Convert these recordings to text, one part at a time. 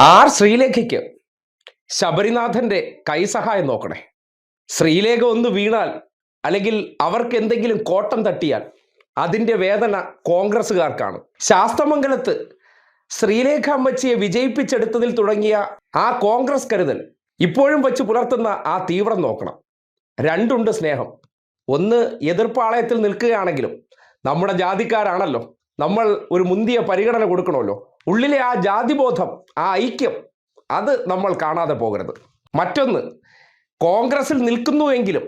R ശ്രീലേഖയ്ക്ക് ശബരിനാഥന്റെ കൈസഹായം നോക്കണേ. ശ്രീലേഖ ഒന്ന് വീണാൽ അല്ലെങ്കിൽ അവർക്ക് എന്തെങ്കിലും കോട്ടം തട്ടിയാൽ അതിന്റെ വേദന കോൺഗ്രസ്സുകാർക്കാണ്. ശാസ്തമംഗലത്ത് ശ്രീലേഖ അമ്മച്ചിയെ വിജയിപ്പിച്ചെടുത്തതിൽ തുടങ്ങിയ ആ കോൺഗ്രസ് കരുതൽ ഇപ്പോഴും വെച്ച് പുലർത്തുന്ന ആ തീവ്രം നോക്കണം. രണ്ടുണ്ട് സ്നേഹം. ഒന്ന് എതിർപ്പാളയത്തിൽ നിൽക്കുകയാണെങ്കിലും നമ്മുടെ ജാതിക്കാരാണല്ലോ. നമ്മൾ ഒരു മുന്തിയ പരിഗണന കൊടുക്കണമല്ലോ. ഉള്ളിലെ ആ ജാതിബോധം ആ ഐക്യം അത് നമ്മൾ കാണാതെ പോകരുത്. മറ്റൊന്ന് കോൺഗ്രസിൽ നിൽക്കുന്നുവെങ്കിലും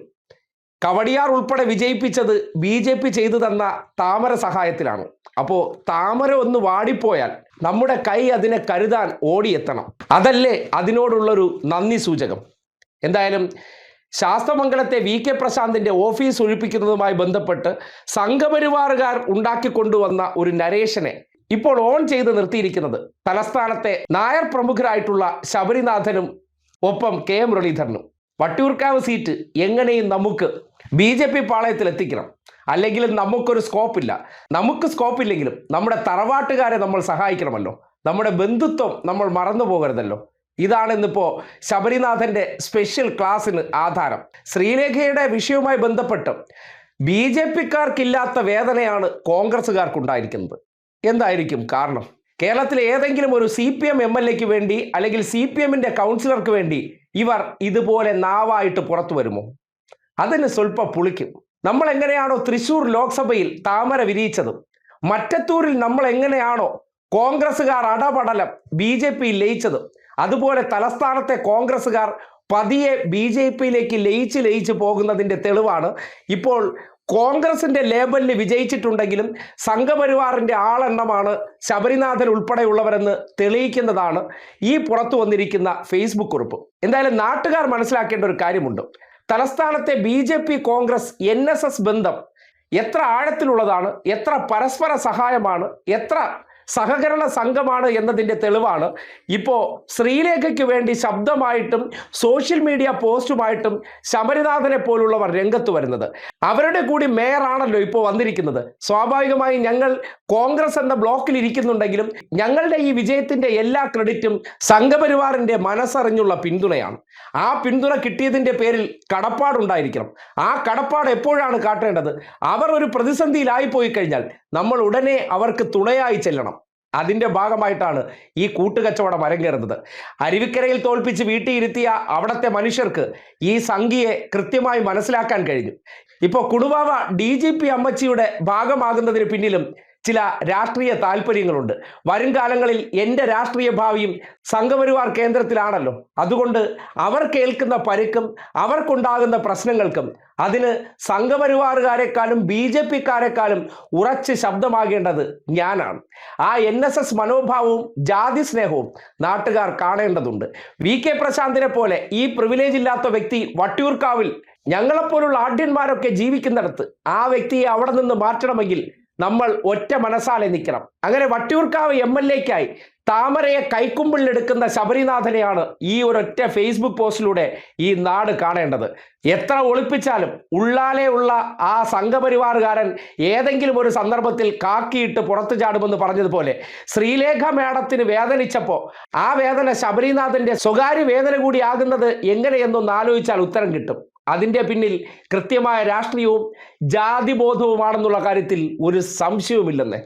കവടിയാർ ഉൾപ്പെടെ വിജയിപ്പിച്ചത് ബി ജെ പി ചെയ്തു തന്ന താമര സഹായത്തിലാണ്. അപ്പോൾ താമര ഒന്ന് വാടിപ്പോയാൽ നമ്മുടെ കൈ അതിനെ കരുതാൻ ഓടിയെത്തണം. അതല്ലേ അതിനോടുള്ളൊരു നന്ദി സൂചകം. എന്തായാലും ശാസ്ത്രമംഗലത്തെ വി കെ പ്രശാന്തിന്റെ ഓഫീസ് ഒഴിപ്പിക്കുന്നതുമായി ബന്ധപ്പെട്ട് സംഘപരിവാറുകാർ ഉണ്ടാക്കിക്കൊണ്ടുവന്ന ഒരു നരേഷനെ ഇപ്പോൾ ഓൺ ചെയ്ത് നിർത്തിയിരിക്കുന്നത്. തലസ്ഥാനത്തെ നായർ പ്രമുഖരായിട്ടുള്ള ശബരിനാഥനും ഒപ്പം കെ എം മുരളീധരനും. വട്ടിയൂർക്കാവ് സീറ്റ് എങ്ങനെയും നമുക്ക് ബി ജെ പി പാളയത്തിൽ എത്തിക്കണം അല്ലെങ്കിൽ നമുക്കൊരു സ്കോപ്പില്ല. നമുക്ക് സ്കോപ്പില്ലെങ്കിലും നമ്മുടെ തറവാട്ടുകാരെ നമ്മൾ സഹായിക്കണമല്ലോ. നമ്മുടെ ബന്ധുത്വം നമ്മൾ മറന്നു പോകരുതല്ലോ ഇതാണ് ഇന്നിപ്പോൾ ശബരിനാഥന്റെ സ്പെഷ്യൽ ക്ലാസ്സിന് ആധാരം. ശ്രീലേഖയുടെ വിഷയവുമായി ബന്ധപ്പെട്ട് ബി ജെ പിക്കാർക്കില്ലാത്ത വേദനയാണ് കോൺഗ്രസ്സുകാർക്കുണ്ടായിരിക്കുന്നത്. എന്തായിരിക്കും കാരണം? കേരളത്തിലെ ഏതെങ്കിലും ഒരു C P M M L എക്ക് വേണ്ടി അല്ലെങ്കിൽ സി പി എമ്മിന്റെ കൗൺസിലർക്ക് വേണ്ടി ഇവർ ഇതുപോലെ നാവായിട്ട് പുറത്തു വരുമോ? അതിന് സ്വല്പം പുളിക്കും. നമ്മൾ എങ്ങനെയാണോ തൃശൂർ ലോക്സഭയിൽ താമര വിരിയിച്ചത്? മറ്റത്തൂരിൽ നമ്മൾ എങ്ങനെയാണോ കോൺഗ്രസ്സുകാർ അടപടലം ബി ജെ പി ലയിച്ചത്? അതുപോലെ തലസ്ഥാനത്തെ കോൺഗ്രസ്സുകാർ പതിയെ ബി ജെ പിയിലേക്ക് ലയിച്ച് ലയിച്ച് പോകുന്നതിന്റെ തെളിവാണ്. ഇപ്പോൾ കോൺഗ്രസിന്റെ ലേബലിൽ വിജയിച്ചിട്ടുണ്ടെങ്കിലും സംഘപരിവാറിന്റെ ആളെണ്ണമാണ് ശബരിനാഥൻ ഉൾപ്പെടെയുള്ളവരെന്ന് തെളിയിക്കുന്നതാണ് ഈ പുറത്തു വന്നിരിക്കുന്ന ഫേസ്ബുക്ക് കുറിപ്പ്. എന്തായാലും നാട്ടുകാർ മനസ്സിലാക്കേണ്ട ഒരു കാര്യമുണ്ട്. തലസ്ഥാനത്തെ B J P Congress N S S ബന്ധം എത്ര ആഴത്തിലുള്ളതാണ് എത്ര പരസ്പര സഹായമാണ് എത്ര സഹകരണ സംഘമാണ് എന്നതിന്റെ തെളിവാണ്. ഇപ്പോൾ ശ്രീലേഖയ്ക്ക് വേണ്ടി ശബ്ദമായിട്ടും സോഷ്യൽ മീഡിയ പോസ്റ്റുമായിട്ടും ശബരിനാഥനെ പോലുള്ളവർ രംഗത്ത് വരുന്നത്. അവരുടെ കൂടി മേയറാണല്ലോ ഇപ്പോൾ വന്നിരിക്കുന്നത്. സ്വാഭാവികമായും ഞങ്ങൾ കോൺഗ്രസ് എന്ന ബ്ലോക്കിൽ ഇരിക്കുന്നുണ്ടെങ്കിലും ഞങ്ങളുടെ ഈ വിജയത്തിന്റെ എല്ലാ ക്രെഡിറ്റും സംഘപരിവാറിന്റെ മനസ്സറിഞ്ഞുള്ള പിന്തുണയാണ്. ആ പിന്തുണ കിട്ടിയതിന്റെ പേരിൽ കടപ്പാടുണ്ടായിരിക്കണം. ആ കടപ്പാട് എപ്പോഴാണ് കാട്ടേണ്ടത്? അവർ ഒരു പ്രതിസന്ധിയിലായി പോയി കഴിഞ്ഞാൽ നമ്മൾ ഉടനെ അവർക്ക് തുണയായി ചെല്ലണം. അതിന്റെ ഭാഗമായിട്ടാണ് ഈ കൂട്ടുകച്ചവടം അരങ്ങേറുന്നത്. അരുവിക്കരയിൽ തോൽപ്പിച്ച് വീട്ടിയിരുത്തിയ അവിടുത്തെ മനുഷ്യർക്ക് ഈ സംഖ്യയെ കൃത്യമായി മനസ്സിലാക്കാൻ കഴിഞ്ഞു. ഇപ്പോൾ കുടുവാവ ഡി ജി പി അമ്മച്ചിയുടെ ഭാഗമാകുന്നതിന് പിന്നിലും ചില രാഷ്ട്രീയ താല്പര്യങ്ങളുണ്ട്. വരും കാലങ്ങളിൽ എന്റെ രാഷ്ട്രീയ ഭാവിയും സംഘപരിവാർ കേന്ദ്രത്തിലാണല്ലോ. അതുകൊണ്ട് അവർ കേൾക്കുന്ന പരുക്കും അവർക്കുണ്ടാകുന്ന പ്രശ്നങ്ങൾക്കും അതിന് സംഘപരിവാറുകാരെക്കാളും ബി ജെ പിക്കാരെക്കാളും ഉറച്ച് ശബ്ദമാകേണ്ടത് ഞാനാണ്. ആ എൻ എസ് എസ് മനോഭാവവും ജാതി സ്നേഹവും നാട്ടുകാർ കാണേണ്ടതുണ്ട്. വി കെ പ്രശാന്തിനെ പോലെ ഈ പ്രിവിലേജ് ഇല്ലാത്ത വ്യക്തി വട്ടിയൂർക്കാവിൽ ഞങ്ങളെപ്പോലുള്ള ആഢ്യന്മാരൊക്കെ ജീവിക്കുന്നിടത്ത് ആ വ്യക്തിയെ അവിടെ നിന്ന് മാറ്റണമെങ്കിൽ നമ്മൾ ഒറ്റ മനസ്സാലെ നിൽക്കണം. അങ്ങനെ വട്ടിയൂർക്കാവ് എം എൽ എക്കായി താമരയെ കൈക്കുമ്പിളിലെടുക്കുന്ന ശബരിനാഥനെയാണ് ഈ ഒരൊറ്റ ഫേസ്ബുക്ക് പോസ്റ്റിലൂടെ ഈ നാട് കാണേണ്ടത്. എത്ര ഒളിപ്പിച്ചാലും ഉള്ളാലെ ഉള്ള ആ സംഘപരിവാറുകാരൻ ഏതെങ്കിലും ഒരു സന്ദർഭത്തിൽ കാക്കിയിട്ട് പുറത്തു ചാടുമെന്ന് പറഞ്ഞതുപോലെ ശ്രീലേഖ മേഡത്തിന് വേദനിച്ചപ്പോൾ ആ വേദന ശബരിനാഥന്റെ സ്വകാര്യ വേദന കൂടി ആകുന്നത് എങ്ങനെയെന്നൊന്ന് ആലോചിച്ചാൽ ഉത്തരം കിട്ടും. അതിന്റെ പിന്നിൽ കൃത്യമായ രാഷ്ട്രീയവും ജാതിബോധവുമാണെന്നുള്ള കാര്യത്തിൽ ഒരു സംശയവുമില്ലെന്നേ.